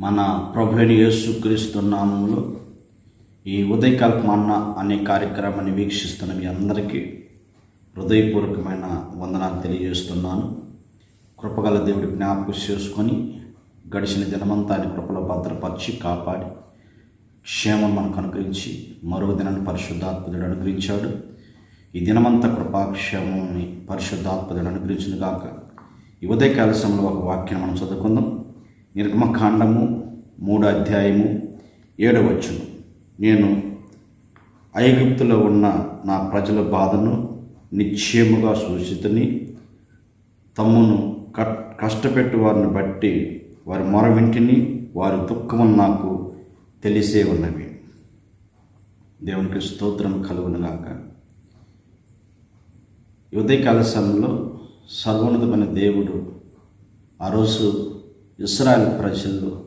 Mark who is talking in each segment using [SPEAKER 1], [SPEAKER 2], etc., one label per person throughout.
[SPEAKER 1] మన ప్రభుని యేసుక్రీస్తు నామంలో ఈ ఉదయకాల మన్న అనే కార్యక్రమాన్ని వీక్షిస్తున్న మీ అందరికీ హృదయపూర్వకమైన వందనాలు తెలియజేస్తున్నాను. కృపగల దేవుడి జ్ఞాపకం చేసుకొని గడిచిన దినమంతా ఆయన కృపలో భద్రపరిచి కాపాడి క్షేమం మనకు అనుగ్రహించి మరో దినాన్ని పరిశుద్ధాత్మదుడు అనుగ్రహించాడు. ఈ దినమంతా కృపాక్షేమం పరిశుద్ధాత్మదుడు అనుగ్రహించిన కాక ఈ ఉదయకాల సమయంలో ఒక వాక్యం మనం చదువుకుందాం. నిర్గమకాండము మూడో అధ్యాయము ఏడవ వచ్చును నేను ఐగుప్తులో ఉన్న నా ప్రజల బాధను నిశ్చయముగా సూచితని తమ్మును కట్ కష్టపెట్టు వారిని బట్టి వారి మొరవింటిని వారి దుఃఖము నాకు తెలిసే ఉన్నవి. దేవునికి స్తోత్రం కలుగునుగాక. ఈ ఉదయకాల సమయంలో సర్వోన్నతమైన దేవుడు ఆ రోజు ఇస్రాయల్ ప్రజలు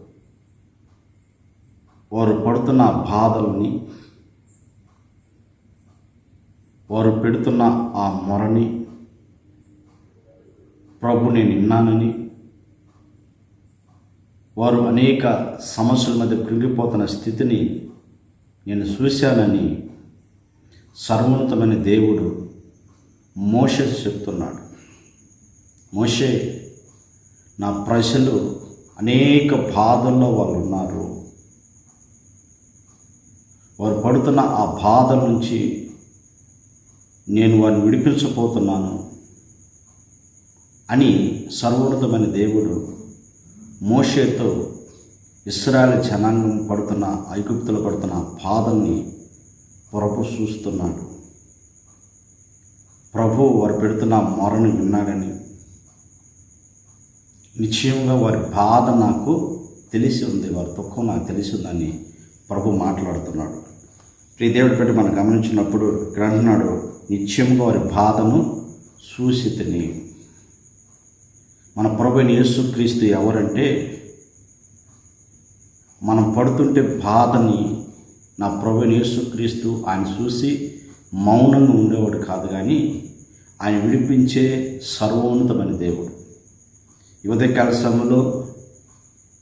[SPEAKER 1] వారు పడుతున్న బాధల్ని వారు పెడుతున్న ఆ మొరని ప్రభు నేను విన్నానని వారు అనేక సమస్యల మధ్య కృంగిపోతున్న స్థితిని నేను చూశానని సర్వోన్నతమైన దేవుడు మోషే చెప్తున్నాడు. మోషే నా ప్రజలు అనేక బాధల్లో వాళ్ళు ఉన్నారు వారు పడుతున్న ఆ బాధ నుంచి నేను వారిని విడిపించబోతున్నాను అని సర్వోన్నతమైన దేవుడు మోషేతో ఇస్రాయల్ జనాంగం పడుతున్న ఐగుప్తులు పడుతున్న బాధల్ని ప్రభు చూస్తున్నాడు. ప్రభు వారు పెడుతున్న మొరను విన్నాడని నిశ్చయంగా వారి బాధ నాకు తెలిసి ఉంది వారి దుఃఖం నాకు తెలిసి ఉందని ప్రభు మాట్లాడుతున్నాడు. ప్రియ దేవుడి పెట్టి మనం గమనించినప్పుడు ఇక్కడ అంటున్నాడు నిత్యంగా వారి బాధను సూచితిని మన ప్రభుని యేసుక్రీస్తు ఎవరంటే మనం పడుతుంటే బాధని నా ప్రభుని యేసుక్రీస్తు ఆయన చూసి మౌనంగా ఉండేవాడు కాదు కానీ ఆయన విడిపించే సర్వోన్నతమైన దేవుడు. ఉదయకాల సమయంలో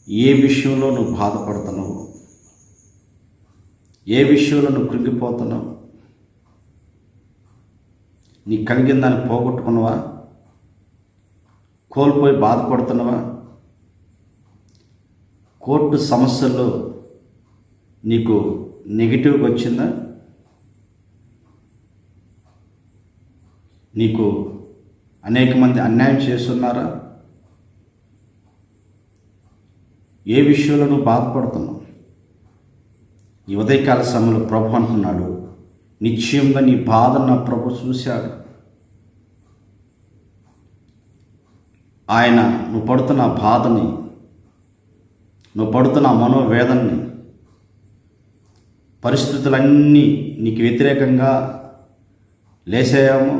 [SPEAKER 1] ఏ విషయంలో నువ్వు బాధపడుతున్నావు? ఏ విషయంలో నువ్వు కృంగిపోతున్నావు? నీ కలిగిన దాన్ని పోగొట్టుకున్నావా? కోల్పోయి బాధపడుతున్నావా? కోర్టు సమస్యల్లో నీకు నెగిటివ్గా వచ్చిందా? నీకు అనేక మంది అన్యాయం చేస్తున్నారా? ఏ విషయంలో నువ్వు బాధపడుతున్నావు? ఈ ఉదయకాల సమయంలో ప్రభు అంటున్నాడు నిశ్చయంగా నీ బాధను నా ప్రభు చూశాడు. ఆయన నువ్వు పడుతున్న బాధని నువ్వు పడుతున్న మనోవేదనని పరిస్థితులన్నీ నీకు వ్యతిరేకంగా లేసేయాము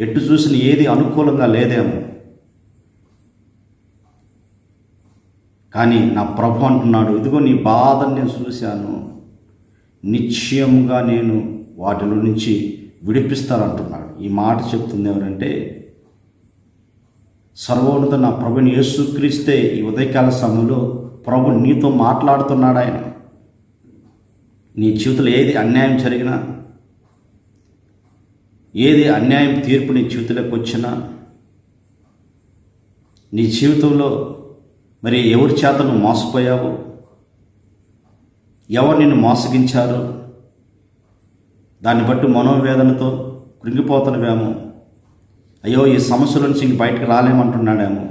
[SPEAKER 1] ఎటు చూసిన ఏది అనుకూలంగా లేదేమో కానీ నా ప్రభు అంటున్నాడు ఇదిగో నీ బాధను నేను చూశాను. నిశ్చయంగా నేను వాటిలో నుంచి విడిపిస్తానంటున్నాడు. ఈ మాట చెప్తుంది ఎవరంటే సర్వోన్నత నా ప్రభుని యేసుక్రీస్తే ఈ ఉదయకాల సమయంలో ప్రభు నీతో మాట్లాడుతున్నాడు ఆయన. నీ జీవితంలో ఏది అన్యాయం జరిగినా ఏది అన్యాయం తీర్పు నీ జీవితంలోకి వచ్చినా నీ జీవితంలో మరి ఎవరి చేత నువ్వు మోసపోయావు? ఎవరు నిన్ను మోసగించారు? దాన్ని బట్టి మనోవేదనతో కృంగిపోతున్నవేమో. అయ్యో ఈ సమస్య నుంచి ఇంక బయటకు రాలేమంటున్నాడేమో.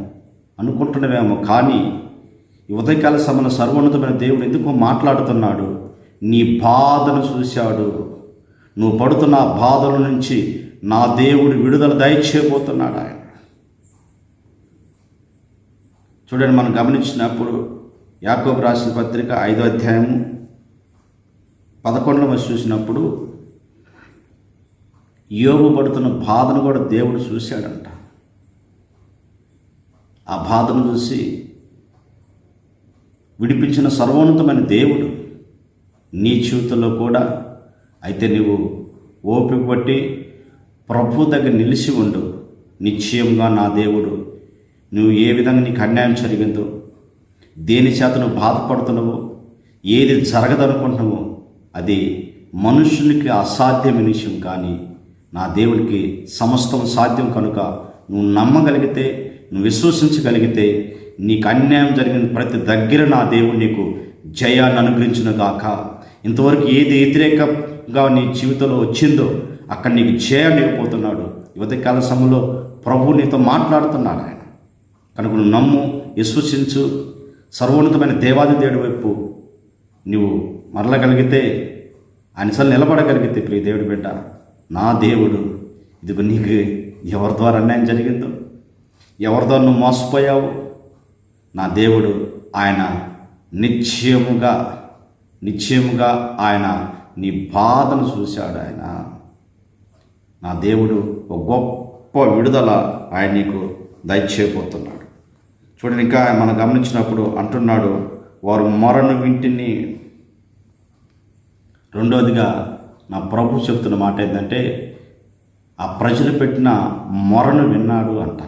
[SPEAKER 1] అనుకుంటున్నవేమో. కానీ ఈ ఉదయకాల సమయంలో సర్వోన్నతమైన దేవుడు ఎందుకో మాట్లాడుతున్నాడు? నీ బాధను చూశాడు. నువ్వు పడుతున్న బాధల నుంచి నా దేవుడు విడుదల దయచేయబోతున్నాడు ఆయన. చూడండి మనం గమనించినప్పుడు యాకోబు రాసిన పత్రిక ఐదో అధ్యాయం పదకొండవ చూసినప్పుడు యోగు పడుతున్న బాధను కూడా దేవుడు చూశాడంట. ఆ బాధను చూసి విడిపించిన సర్వోన్నతమైన దేవుడు నీ జీవితంలో కూడా అయితే నీవు ఓపిక బట్టి ప్రభు దగ్గర నిలిచి ఉండు. నిశ్చయంగా నా దేవుడు నువ్వు ఏ విధంగా నీకు అన్యాయం జరిగిందో దేని చేత నువ్వు బాధపడుతున్నావో ఏది జరగదనుకుంటున్నావో అది మనుషునికి అసాధ్యమైన విషయం కానీ నా దేవుడికి సమస్తం సాధ్యం కనుక నువ్వు నమ్మగలిగితే నువ్వు విశ్వసించగలిగితే నీకు అన్యాయం జరిగిన ప్రతి దగ్గర నా దేవుడు నీకు జయాన్ని అనుగ్రహించిన గాక ఇంతవరకు ఏది వ్యతిరేకంగా నీ జీవితంలో వచ్చిందో అక్కడ నీకు జయాన్ని ఇవ్వబోతున్నాడు. యువతకాల సమయంలో ప్రభు నీతో మాట్లాడుతున్నాడు ఆయన. కనుక నువ్వు నమ్ము విశ్వసించు. సర్వోన్నతమైన దేవాది దేవుడి వైపు నువ్వు మరలగలిగితే ఆయన నిలబడగలిగితే ప్రియ దేవుడి బిడ్డ నా దేవుడు. ఇదిగో నీకు ఎవరి ద్వారా అన్యాయం జరిగిందో ఎవరి ద్వారా నువ్వు మోసపోయావు? నా దేవుడు ఆయన నిశ్చయముగా నిశ్చయముగా ఆయన నీ బాధను చూశాడు ఆయన. నా దేవుడు ఒక గొప్ప విడుదల ఆయన నీకు దయచేయబోతున్నాడు. చూడండి ఇంకా మనం గమనించినప్పుడు అంటున్నాడు వారు మొరను వింటిని రెండవదిగా నా ప్రభు చెప్తున్న మాట ఏంటంటే ఆ ప్రజలు పెట్టిన మొరను విన్నాడు అంట.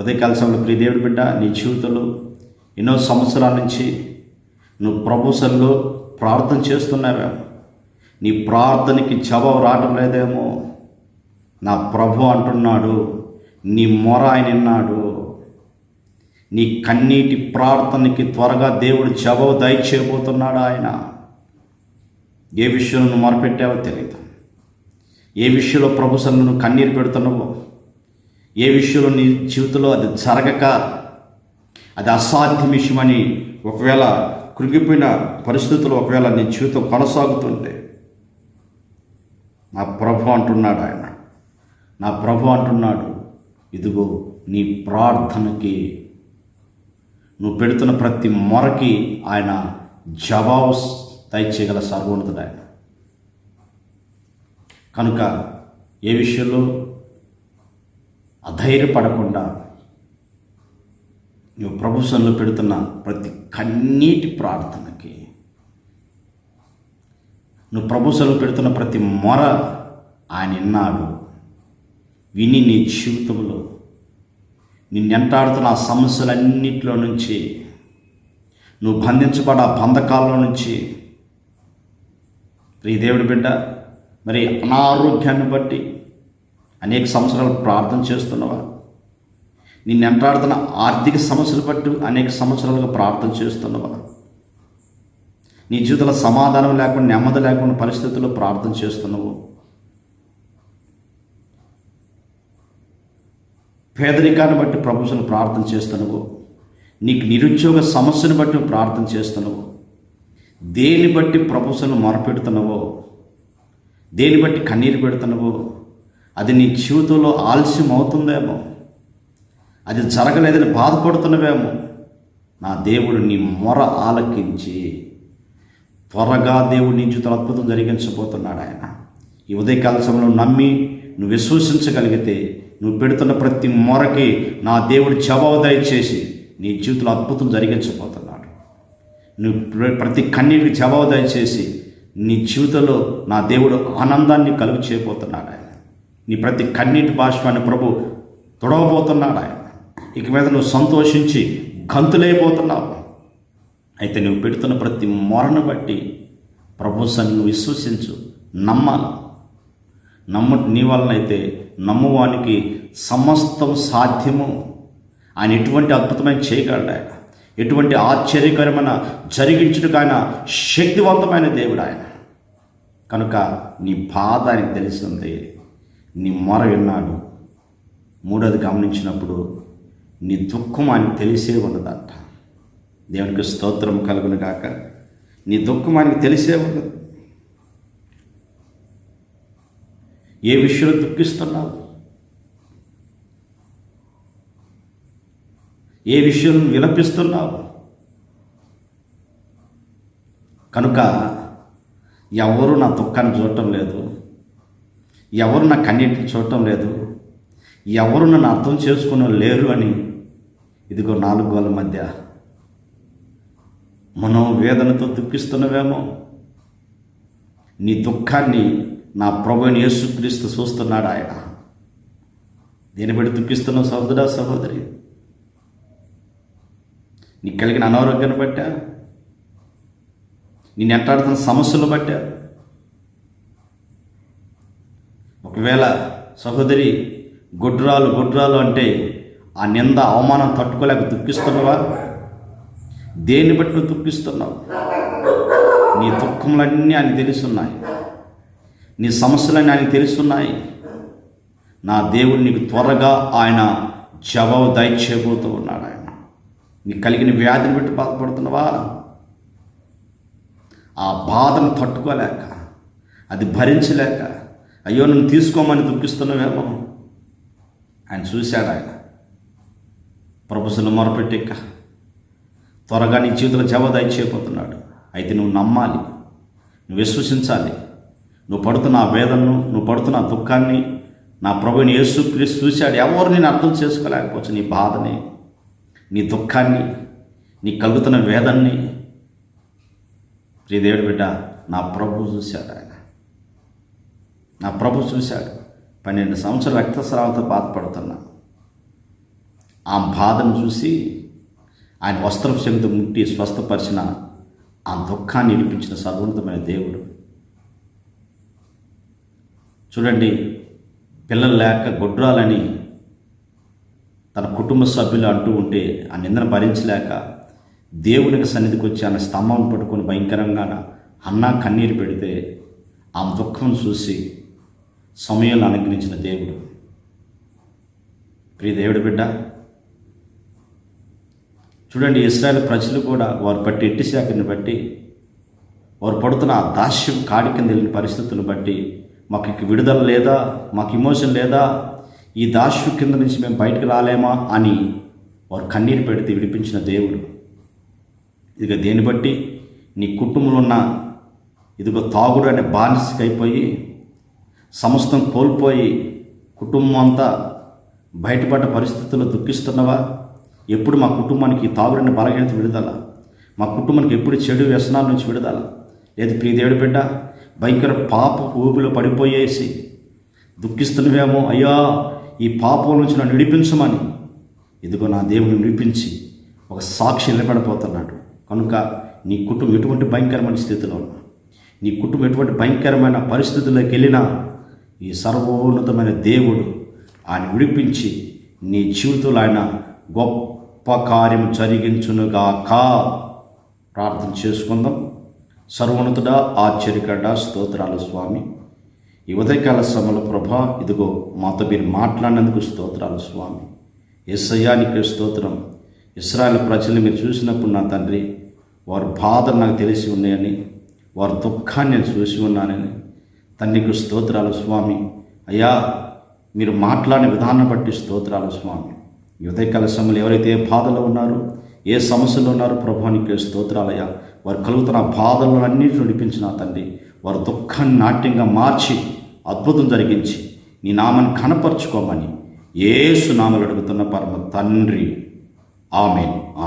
[SPEAKER 1] ఉదయకాల సమయంలో ప్రియ దేవుడి బిడ్డ నీ జీవితంలో ఎన్నో సంవత్సరాల నుంచి నువ్వు ప్రభుసల్లో ప్రార్థన చేస్తున్నావా నీ ప్రార్థనకి జవాబు రావటం లేదేమో. నా ప్రభు అంటున్నాడు నీ మొర ఆయన విన్నాడు. నీ కన్నీటి ప్రార్థనకి త్వరగా దేవుడు జవాబు దయచేయబోతున్నాడు ఆయన? ఏ విషయంలో నువ్వు మొరపెట్టావో తెలియదు ఏ విషయంలో ప్రభుసన్ను నువ్వు కన్నీరు పెడుతున్నావో ఏ విషయంలో నీ జీవితంలో అది జరగక అది అసాధ్యం విషయమని ఒకవేళ కృంగిపోయిన పరిస్థితులు ఒకవేళ నీ జీవితం కొనసాగుతుంటే నా ప్రభు అంటున్నాడు ఆయన. నా ప్రభు అంటున్నాడు ఇదిగో నీ ప్రార్థనకి నువ్వు పెడుతున్న ప్రతి మొరకి ఆయన జవాబు దయచేయగల సర్వోన్నతుడు ఆయన. కనుక ఏ విషయంలో అధైర్యపడకుండా నువ్వు ప్రభుత్వంలో పెడుతున్న ప్రతి కన్నీటి ప్రార్థనకి నువ్వు ప్రభుత్వంలో పెడుతున్న ప్రతి మొర ఆయన విన్నాడు విని నీ జీవితంలో నిన్నెంటాడుతున్న ఆ సమస్యలన్నింటిలో నుంచి నువ్వు బంధించబడ బంధకాల్లో నుంచి. ప్రియ దేవుడి బిడ్డ మరి అనారోగ్యాన్ని బట్టి అనేక సంవత్సరాలు ప్రార్థన చేస్తున్నావా? నిన్నెంటాడుతున్న ఆర్థిక సమస్యలు బట్టి అనేక సంవత్సరాలుగా ప్రార్థన చేస్తున్నావా? నీ జీవితంలో సమాధానం లేకుండా నెమ్మది లేకుండా పరిస్థితుల్లో ప్రార్థన చేస్తున్నావు. పేదరికాన్ని బట్టి ప్రభుత్వం ప్రార్థన చేస్తున్నావు. నీకు నిరుద్యోగ సమస్యను బట్టి నువ్వు ప్రార్థన చేస్తున్నావు. దేని బట్టి ప్రభుత్వం మొరపెడుతున్నావో? దేని బట్టి కన్నీరు పెడుతున్నావో? అది నీ జీవితంలో ఆలస్యం అవుతుందేమో? అది జరగలేదని బాధపడుతున్నవేమో? నా దేవుడు నీ మొర ఆలకించి త్వరగా దేవుడు నీ జీవితంలో అద్భుతం జరిగించబోతున్నాడు ఆయన. ఈ ఉదయకాల సమయంలో నమ్మి నువ్వు విశ్వసించగలిగితే నువ్వు పెడుతున్న ప్రతి మొరకి నా దేవుడు జవాబు దయచేసి నీ జీవితంలో అద్భుతం జరిగించబోతున్నాడు. నువ్వు ప్రతి కన్నీటికి జవాబు దయచేసి నీ జీవితంలో నా దేవుడు ఆనందాన్ని కలుగు చేయబోతున్నాడు ఆయన. నీ ప్రతి కన్నీటి బాష్పాన్ని ప్రభు తొడవబోతున్నాడు ఆయన. ఇక మీద నువ్వు సంతోషించి గంతులైపోతున్నావు. అయితే నువ్వు పెడుతున్న ప్రతి మొరను బట్టి ప్రభు సన్ను విశ్వసించు నమ్మాలి? నమ్మ నీ వలనైతే నమ్మవానికి సమస్తం సాధ్యము. ఆయన ఎటువంటి అద్భుతమైన చేయగలడు ఆయన. ఎటువంటి ఆశ్చర్యకరమైన జరిగించుటకు ఆయన శక్తివంతమైన దేవుడు ఆయన. కనుక నీ బాధ ఆయనకు తెలిసింది నీ మొర విన్నాడు. మూడోది గమనించినప్పుడు నీ దుఃఖం ఆయనకు తెలిసే ఉన్నదంట. దేవునికి స్తోత్రం కలుగును కాక నీ దుఃఖం ఆయనకు తెలిసే ఉండదు ఏ విషయంలో దుఃఖిస్తున్నావు? ఏ విషయం విలపిస్తున్నావు? కనుక ఎవరు నా దుఃఖాన్ని చూడటం లేదు ఎవరు నా కన్నీటిని చూడటం లేదు ఎవరు నన్ను అర్థం చేసుకుని లేరు అని ఇదిగో నాలుగు గోల మధ్య మనం వేదనతో దుఃఖిస్తున్నవేమో నీ దుఃఖాన్ని నా ప్రభుని యేసుక్రీస్తు చూస్తున్నాడు ఆయన. దేని బట్టి దుఃఖిస్తున్న సహోదరా సహోదరి నీకు కలిగిన అనారోగ్యాన్ని బట్టా? నేను ఎంటాడుతున్న సమస్యలు బట్టా? ఒకవేళ సహోదరి గొడ్రాలు గొడ్రాలు అంటే ఆ నింద అవమానం తట్టుకోలేక దుఃఖిస్తున్నావా? దేన్ని బట్టి నువ్వు దుఃఖిస్తున్నావు? నీ దుఃఖములన్నీ ఆయన తెలుసున్నాయి. నీ సమస్యలన్నీ ఆయనకు తెలుస్తున్నాయి. నా దేవుడు నీకు త్వరగా ఆయన జవాబు దయచేయబోతూ ఉన్నాడు ఆయన. నీకు కలిగిన వ్యాధిని బట్టి బాధపడుతున్నావా? ఆ బాధను తట్టుకోలేక అది భరించలేక అయ్యో నన్ను తీసుకోమని దుఃఖిస్తున్నావేమో? ఆయన చూశాడు ఆయన. ప్రభుత్వం మొరపెట్టిక్క. త్వరగా నీ జీవితంలో జవాబు దయచేయబోతున్నాడు. అయితే నువ్వు నమ్మాలి. నువ్వు విశ్వసించాలి. నువ్వు పడుతున్న వేదనను నువ్వు పడుతున్న దుఃఖాన్ని నా ప్రభుని యేసు క్రీస్తు చూశాడు. ఎవరు నేను అర్థం చేసుకోలేకపోవచ్చు. నీ బాధని నీ దుఃఖాన్ని నీ కలుగుతున్న వేదన్ని. ప్రియదేవుడు బిడ్డ నా ప్రభు చూశాడు ఆయన. నా ప్రభు చూశాడు. పన్నెండు సంవత్సరాల రక్తస్రావంతో బాధపడుతున్నా. ఆ బాధను చూసి ఆయన వస్త్రం చెందు ముట్టి స్వస్థపరిచిన ఆ దుఃఖాన్ని విడిపించిన సర్వోన్నతమైన దేవుడు. చూడండి పిల్లలు లేక గొడ్రాలని తన కుటుంబ సభ్యులు అంటూ ఉంటే ఆ నిందన భరించలేక దేవునికి సన్నిధికి వచ్చి ఆమె స్తంభం పట్టుకొని భయంకరంగా అన్నా కన్నీరు పెడితే ఆ దుఃఖం చూసి సమయంలో అనుగ్రహించిన దేవుడు. ప్రియ దేవుడు బిడ్డ చూడండి ఇస్రాయల్ ప్రజలు కూడా వారు పట్టి ఎట్టి శాఖని బట్టి వారు పడుతున్న ఆ దాస్యం కాడి కింద వెళ్ళిన పరిస్థితులను బట్టి మాకు ఇక విడుదల లేదా మాకు ఇమోషన్ లేదా ఈ దాస్యు కింద నుంచి మేము బయటకు రాలేమా అని వారు కన్నీరు పెడితే విడిపించిన దేవుడు. ఇదిగో దేన్ని బట్టి నీ కుటుంబంలో ఉన్న ఇదిగో తాగుడు అనే బానిసకి అయిపోయి సమస్తం కోల్పోయి కుటుంబం అంతా బయటపడ్డ పరిస్థితుల్లో దుఃఖిస్తున్నవా? ఎప్పుడు మా కుటుంబానికి ఈ తాగుడిని బలహీనత విడుదల? మా కుటుంబానికి ఎప్పుడు చెడు వ్యసనాల నుంచి విడుదల? లేదు ప్రియదేవుడు బిడ్డ భయంకర పాప ఊపిలో పడిపోయేసి దుఃఖిస్తున్నవేమో అయ్యా ఈ పాపం నుంచి నన్ను విడిపించమని. ఇదిగో నా దేవుని విడిపించి ఒక సాక్షి నిలబడిపోతున్నాడు కనుక నీ కుటుంబం ఎటువంటి భయంకరమైన స్థితిలో ఉన్నా నీ కుటుంబం ఎటువంటి భయంకరమైన పరిస్థితుల్లోకి వెళ్ళినా ఈ సర్వోన్నతమైన దేవుడు ఆయన విడిపించి నీ జీవితంలో ఆయన గొప్ప కార్యం జరిగించునుగాక. ప్రార్థన చేసుకుందాం. సర్వోన్నతుడా ఆశ్చర్యకడ స్తోత్రాలు స్వామి. యువతకాల సమల ప్రభ ప్రభా ఇదిగో మాతో మీరు మాట్లాడినందుకు స్తోత్రాలు స్వామి. ఎస్ఐయానికి స్తోత్రం. ఇస్రాయల్ ప్రజలు మీరు చూసినప్పుడు నా తండ్రి వారి బాధలు నాకు తెలిసి ఉన్నాయని వారి దుఃఖాన్ని నేను చూసి ఉన్నానని తండ్రికి స్తోత్రాలు స్వామి. అయ్యా మీరు మాట్లాడిన విధానం బట్టి స్తోత్రాలు స్వామి. యువతకాల ఉదయకాల ఎవరైతే ఏ బాధలో ఉన్నారో ఏ సమస్యలు ఉన్నారో ప్రభానికి స్తోత్రాలయ్యా. వారు కలుగుతున్న బాధలను అన్నింటిని నడిపించిన తండ్రి. వారు దుఃఖాన్ని నాట్యంగా మార్చి అద్భుతం జరిగించి నీ నామాన్ని కనపరుచుకోమని ఏసు నామలు అడుగుతున్న పరమ తండ్రి. ఆమెన్. ఆమె